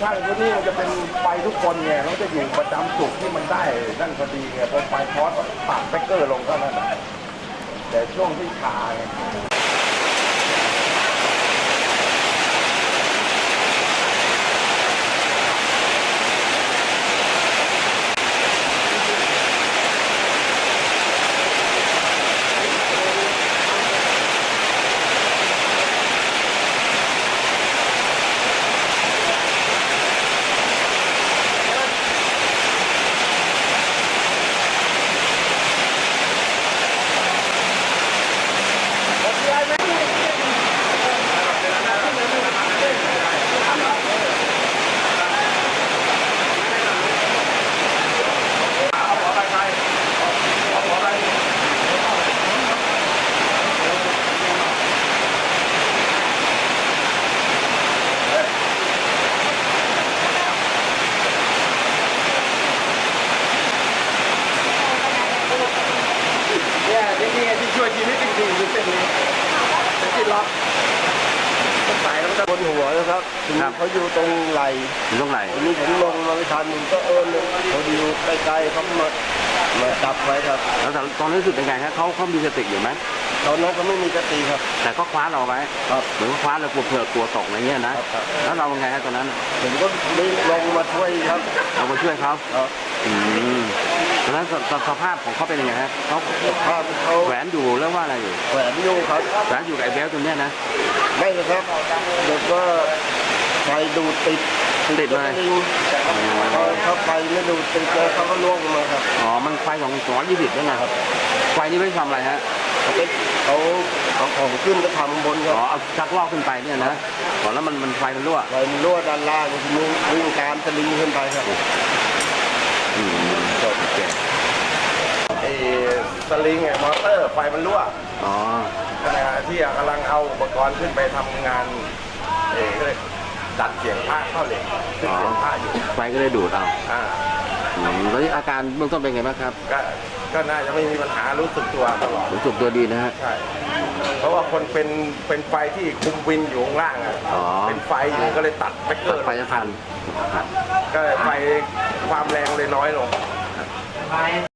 ช่างที่นี่มันจะเป็นไปทุกคนไงเราจะอยู่ประจำจุดที่มันได้นั่นพอดีไงพอไปคอสปัดแบเกอร์ลงก็นั่นแหละแต่ช่วงที่ชาไง เนี่ยที่ นี่ที่ช่วยชีวิตจริงๆคือเส้นนี้เป็นที่ล็อกต้องใส่แล้วมันจะบนหัวนะครับถึงครับ เขาอยู่ตรงไหล่อยู่ตรงไหนทีนี้ผมลงมาไม่ทันผมก็เอิญเลยเขาอยู่ใกล้ๆเขามามาจับไว้ครับ แล้วแต่ตอนนี้รู้สึกยังไงฮะเขาเขามีสติอยู่ไหมตอนนั้นเขาไม่มีสติครับ แต่ก็คว้าเราไว้ครับเหมือนว่าคว้าเรากลัวเผื่อกลัวตกอะไรเงี้ยนะครับแล้วเรายังไงฮะตอนนั้นผมก็รีบลงมาช่วยครับ เราไปช่วยเขาครับ อืม ตอนนั้นสสสภาพของเขาเป็นยังไงฮะเขาภาพเขาแหวนอยู่แล้วว่าอะไรอยู่แขวนอยู่ครับแหวนอยู่กับไอ้เบลต์ตัวเนี้ยนะไม่นะครับเด็กว่าไฟดูดติดติดเลยสลิงพอเขาไฟไม่ดูดติดแล้วเขาก็ล่วงลงมาครับอ๋อมันไฟของสองร้อยยี่สิบด้วยนะครับไฟนี่ไม่ได้ทำอะไรฮะเขาเป็นเขาเอาของขึ้นไปทำบนคอ๋รัอบเอาชักลอกขึ้นไปเนี่ยนะอ๋อแล้วมันมันไฟมันรั่วไฟมันรั่วด้านล่างทีนี้วิ่งตามสลิงขึ้นไปครับ อืมโอเค ไอ้ สลิงไอ้มอเตอร์ไฟมันรั่วอ๋อขณะที่กำลังเอาอุปกรณ์ขึ้นไปทำงานเอกก็เลยดัดเสียงผ้าเข้าเหล็กขึ้นเสียงผ้าอยู่ไฟก็เลยดูดเอาอ่าอืมแล้วอาการเบื้องต้นเป็นไงบ้างครับก็ก็น่าจะไม่มีปัญหารู้สึกตัวตลอดรู้สึกตัวดีนะฮะ ใช่เพราะว่าคนเป็นเป็นไฟที่คุมวินอยู่ข้างล่างอะอ๋อ เป็นไฟอยู่ก็เลยตัดแบเกอตัดร์ไฟจะทันครับก็เลยไฟความแรงเลยน้อยลง